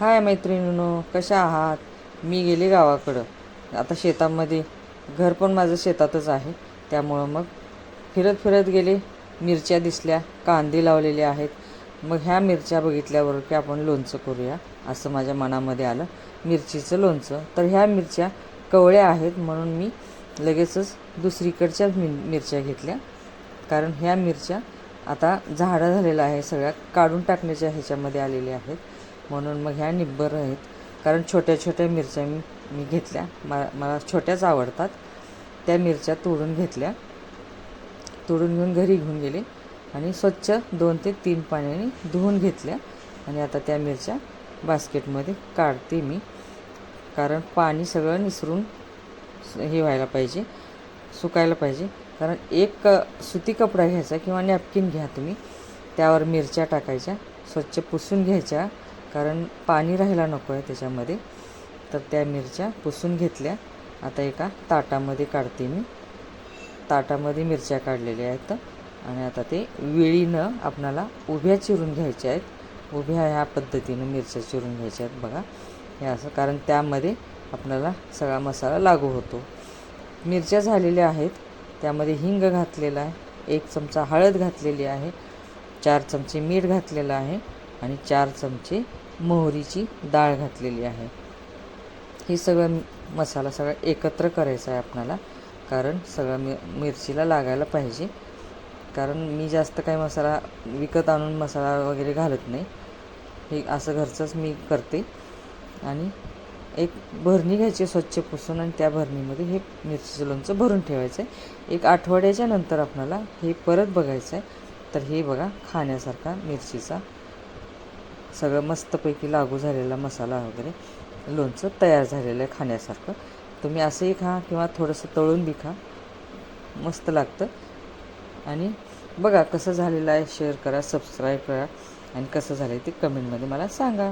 हाय मैत्रिणीनो कशा आहात? मी गेले गावाकडं. आता शेतामध्ये घर पण माझं शेतातच आहे. त्यामुळं मग फिरत फिरत गेले. मिरच्या दिसल्या कांदे लावलेले आहेत. मग ह्या मिरच्या बघितल्यावर की आपण लोणचं करूया असं माझ्या मनामध्ये आलं. मिरचीचं लोणचं. तर ह्या मिरच्या कवळ्या आहेत म्हणून मी लगेचच दुसरीकडच्या मि मिरच्या घेतल्या. कारण ह्या मिरच्या आता झाडं झालेलं आहे सगळ्या काढून टाकण्याच्या ह्याच्यामध्ये आलेल्या आहेत. म्हणून मग ह्या निब्बर आहेत. कारण छोट्या छोट्या मिरच्या मी मी घेतल्या. मला मला छोट्याच आवडतात. त्या मिरच्या तोडून घेतल्या. तोडून घेऊन घरी घेऊन गेले. आणि स्वच्छ दोन ते तीन पाण्याने धुवून घेतल्या. आणि आता त्या मिरच्या बास्केटमध्ये काढते मी. कारण पाणी सगळं निसरून हे व्हायला पाहिजे. सुकायला पाहिजे. कारण एक क सुती कपडा घ्यायचा किंवा नॅपकिन घ्या तुम्ही. त्यावर मिरच्या टाकायच्या. स्वच्छ पुसून घ्यायच्या. कारण पाणी राहायला नको आहे त्याच्यामध्ये. तर त्या मिरच्या पुसून घेतल्या. आता एका ताटामध्ये काढते मी. ताटामध्ये मिरच्या काढलेल्या आहेत. आणि आता ते विळीनं आपणाला उभ्या चिरून घ्यायच्या आहेत. उभ्या ह्या पद्धतीनं मिरच्या चिरून घ्यायच्या आहेत बघा. हे असं कारण त्यामध्ये आपल्याला सगळा मसाला लागू होतो. मिरच्या झालेल्या आहेत. त्यामध्ये हिंग घातलेला आहे. एक चमचा हळद घातलेली आहे. चार चमचे मीठ घातलेलं आहे. आणि चार चमचे मोहरीची डाळ घातलेली आहे. हे सगळं मसाला सगळं एकत्र करायचा आहे आपणाला कारण सगळं मि मिरचीला लागायला पाहिजे. कारण मी जास्त काही मसाला विकत आणून मसाला वगैरे घालत नाही. हे असं घरचंच मी करते. आणि एक भरणी घ्यायची स्वच्छ पुसून आणि त्या भरणीमध्ये हे मिरचीचं लोणचं भरून ठेवायचं आहे एक आठवड्याच्या नंतर आपणाला हे परत बघायचं आहे तर हे बघा खाण्यासारखा मिरचीचा सगळं मस्तपैकी लागू झालेला मसाला वगैरे लोणचं तयार झालेलं आहे खाण्यासारखं. तुम्ही असंही खा किंवा थोडंसं तळून बी खा. मस्त लागतं. आणि बघा कसं झालेलं आहे शेअर करा सबस्क्राईब करा. आणि कसं झालं आहे ते कमेंटमध्ये मला सांगा.